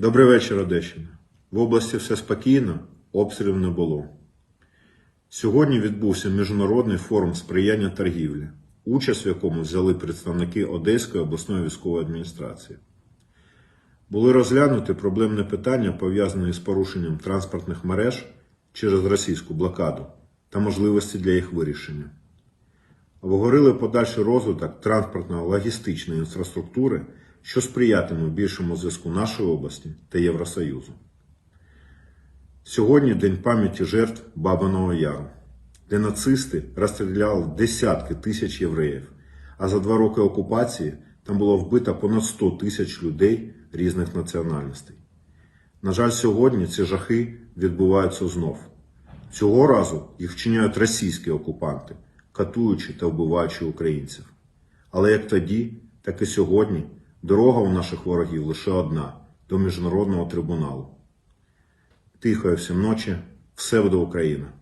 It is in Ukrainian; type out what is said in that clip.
Добрий вечір, Одещина. В області все спокійно, обстрілів не було. Сьогодні відбувся міжнародний форум сприяння торгівлі, участь в якому взяли представники Одеської обласної військової адміністрації. Були розглянуті проблемні питання, пов'язані з порушенням транспортних мереж через російську блокаду та можливості для їх вирішення. Обговорили подальший розвиток транспортно-логістичної інфраструктури, що сприятиме більшому зв'язку нашої області та Євросоюзу. Сьогодні День пам'яті жертв Бабиного Яру, де нацисти розстріляли десятки тисяч євреїв, а за два роки окупації там було вбито понад 100 тисяч людей різних національностей. На жаль, сьогодні ці жахи відбуваються знов. Цього разу їх вчиняють російські окупанти, катуючи та вбиваючи українців. Але як тоді, так і сьогодні дорога у наших ворогів лише одна до міжнародного трибуналу. Тихої всім ночі, все буде Україна!